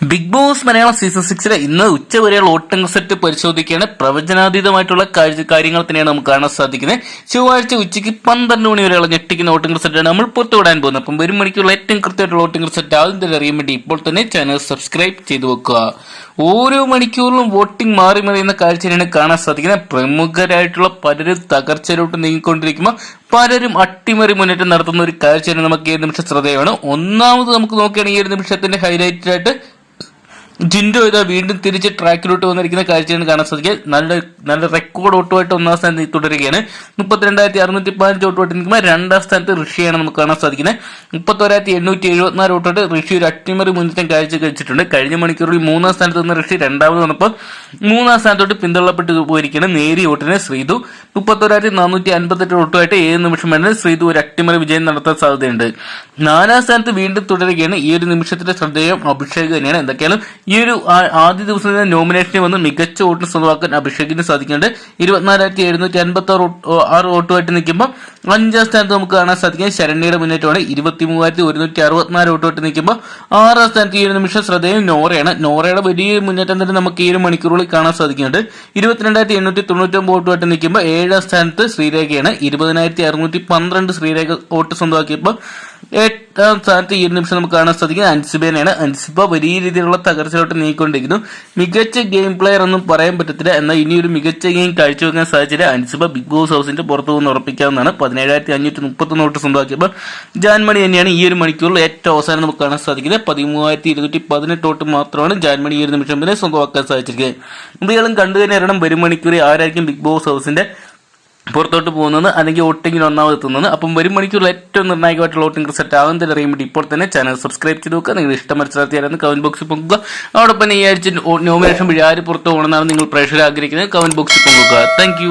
Big Boss Malayalam season സിക്സിലെ ഇന്ന് ഉച്ച വരെയുള്ള വോട്ടിംഗ് സെറ്റ് പരിശോധിക്കുകയാണ് പ്രവചനാതീതമായിട്ടുള്ള കാര്യങ്ങൾ തന്നെയാണ് നമുക്ക് കാണാൻ സാധിക്കുന്നത്. ചൊവ്വാഴ്ച ഉച്ചയ്ക്ക് പന്ത്രണ്ട് മണി വരെയുള്ള ഞെട്ടിക്കുന്ന വോട്ടിംഗ് സെറ്റാണ് നമ്മൾ പുറത്തുവിടാൻ പോകുന്നത്. അപ്പം വരും മണിക്കുള്ള ഏറ്റവും കൃത്യമായിട്ടുള്ള വോട്ടിംഗ് സെറ്റ് ആദ്യം തന്നെ അറിയാൻ വേണ്ടി ഇപ്പോൾ തന്നെ ചാനൽ സബ്സ്ക്രൈബ് ചെയ്തു വെക്കുക. ഓരോ മണിക്കൂറിലും വോട്ടിംഗ് മാറി മറിയുന്ന കാഴ്ച തന്നെയാണ് കാണാൻ സാധിക്കുന്നത്. പ്രമുഖരായിട്ടുള്ള പലരും തകർച്ചയിലോട്ട് നീങ്ങിക്കൊണ്ടിരിക്കുമ്പോൾ പലരും അട്ടിമറി മുന്നേറ്റം നടത്തുന്ന ഒരു കാഴ്ച തന്നെ നമുക്ക് ഈ നിമിഷം ശ്രദ്ധേയമാണ്. ഒന്നാമത് നമുക്ക് നോക്കുകയാണെങ്കിൽ ഈ ഒരു നിമിഷത്തിന്റെ ഹൈലൈറ്റ് ആയിട്ട് ജിൻഡോ ഇതാ വീണ്ടും തിരിച്ച് ട്രാക്കിലോട്ട് വന്നിരിക്കുന്ന കാഴ്ചയാണ് കാണാൻ സാധിക്കുക. നല്ല നല്ല റെക്കോർഡ് ഓട്ടുമായിട്ട് ഒന്നാം സ്ഥാനത്ത് തുടരുകയാണ്. മുപ്പത്തിരണ്ടായിരത്തി അറുന്നൂറ്റി പതിനഞ്ച് ഓട്ടുമായിട്ട് നിൽക്കുമ്പോൾ രണ്ടാം സ്ഥാനത്ത് ഋഷിയാണ് നമുക്ക് കാണാൻ സാധിക്കുന്നത്. മുപ്പത്തോരായിരത്തി എണ്ണൂറ്റി എഴുപത്തിനാല് ഓട്ടോട്ട് ഋഷി ഒരു അട്ടിമറി മുന്നേറ്റം കാഴ്ച കഴിച്ചിട്ടുണ്ട് കഴിഞ്ഞ മണിക്കൂറിൽ മൂന്നാം സ്ഥാനത്ത് നിന്ന് ഋഷി രണ്ടാമത് വന്നപ്പോൾ മൂന്നാം സ്ഥാനത്തോട്ട് പിന്തള്ളപ്പെട്ട് പോയിരിക്കുകയാണ് നേരിയ ഓട്ടിന് ശ്രീതു. മുപ്പത്തോരായിരത്തി നാനൂറ്റി അൻപത്തെട്ട് ഓട്ടുമായിട്ട് ഏഴ് നിമിഷം വേണ്ടി ശ്രീതു ഒരു അട്ടിമറി വിജയം നടത്താൻ സാധ്യതയുണ്ട്. നാലാം സ്ഥാനത്ത് വീണ്ടും തുടരുകയാണ്. ഈ ഒരു നിമിഷത്തിന്റെ ശ്രദ്ധേയം അഭിഷേക് തന്നെയാണ്. എന്തൊക്കെയാലും ഈ ഒരു ആദ്യ ദിവസം തന്നെ നോമിനേഷനിൽ വന്ന് മികച്ച വോട്ട് സ്വന്തമാക്കാൻ അഭിഷേകിന് സാധിക്കുന്നുണ്ട്. ഇരുപത്തിനാലായിരത്തി എഴുന്നൂറ്റി അൻപത്തി ആറ് ആറ് വോട്ടുമായിട്ട് നിൽക്കുമ്പോൾ അഞ്ചാം സ്ഥാനത്ത് നമുക്ക് കാണാൻ സാധിക്കും. ശരണ്യയുടെ മുന്നേറ്റമാണ്. ഇരുപത്തി മൂവായിരത്തി ഒരുന്നൂറ്റി അറുപത്തിനാല് വോട്ടുമായിട്ട് നിൽക്കുമ്പോൾ ആറാം സ്ഥാനത്ത് ഈ ഒരു നിമിഷം ശ്രദ്ധേയം നോറയാണ്. നോറയുടെ വലിയ മുന്നേറ്റം തന്നെ നമുക്ക് ഈ ഒരു മണിക്കൂറുകളിൽ കാണാൻ സാധിക്കുന്നുണ്ട്. ഇരുപത്തിരണ്ടായിരത്തി എണ്ണൂറ്റി തൊണ്ണൂറ്റൊമ്പത് വോട്ടുമായിട്ട് നിൽക്കുമ്പോൾ ഏഴാം സ്ഥാനത്ത് ശ്രീരേഖയാണ്. ഇരുപതിനായിരത്തി അറുന്നൂറ്റി പന്ത്രണ്ട് ശ്രീരേഖ വോട്ട് സ്വന്തമാക്കിയപ്പോൾ എട്ടാം സ്ഥാനത്ത് ഈ ഒരു നിമിഷം നമുക്ക് കാണാൻ സാധിക്കുന്നത് അൻസിബേനെയാണ്. അൻസിബ വലിയ രീതിയിലുള്ള തകർച്ചയിലോട്ട് നീങ്ങിക്കൊണ്ടിരിക്കുന്നു. മികച്ച ഗെയിം പ്ലെയർ ഒന്നും പറയാൻ പറ്റത്തില്ല. എന്നാൽ ഇനിയൊരു മികച്ച ഗെയിം കാഴ്ചവെക്കാൻ സാധിച്ചില്ല അൻസിബ ബിഗ് ബോസ് ഹൗസിന്റെ പുറത്തു നിന്ന് ഉറപ്പിക്കാവുന്നതാണ്. പതിനേഴായിരത്തി അഞ്ഞൂറ്റി മുപ്പത്തൊന്ന് വോട്ട് സ്വന്തമാക്കിയപ്പോൾ ജാൻമണി തന്നെയാണ് ഈ ഒരു മണിക്കൂറിൽ ഏറ്റവും അവസാനം നമുക്ക് കാണാൻ സാധിക്കുന്നത്. പതിമൂവായിരത്തി ഇരുന്നൂറ്റി പതിനെട്ട് വോട്ട് മാത്രമാണ് ജാൻമണി ഈ ഒരു നിമിഷം വരെ സ്വന്തമാക്കാൻ സാധിച്ചിരിക്കുന്നത്. ഇവകളും കണ്ടു തന്നെ അറിയണം. വരും മണിക്കൂറിൽ ആരായിരിക്കും ബിഗ് ബോസ് ഹൗസിന്റെ പുറത്തോട്ട് പോകുന്നത് അല്ലെങ്കിൽ വോട്ടിങ്ങിൽ ഒന്നാമത് എത്തുന്നത്. അപ്പം വരും മണിക്കൂറിൽ ഏറ്റവും നിർണായകമായിട്ടുള്ള വോട്ടിംഗ് റിസൾട്ട് ആകും തന്നെ അറിയാൻ വേണ്ടി ഇപ്പോൾ തന്നെ ചാനൽ സബ്സ്ക്രൈബ് ചെയ്ത് നോക്കുക. നിങ്ങൾ ഇഷ്ടം മനസ്സിലാക്കിയായിരുന്നു കമന്റ് ബോക്സിൽ പൊങ്ങുക. അതോടൊപ്പം ഈ ആഴ്ച നോമിനേഷൻ വഴി ആര് പുറത്തു പോകണമെന്നാണ് നിങ്ങൾ പ്രേക്ഷകർ ആഗ്രഹിക്കുന്നത്. കമന്റ് ബോക്സിൽ പൊങ്ങുക. താങ്ക്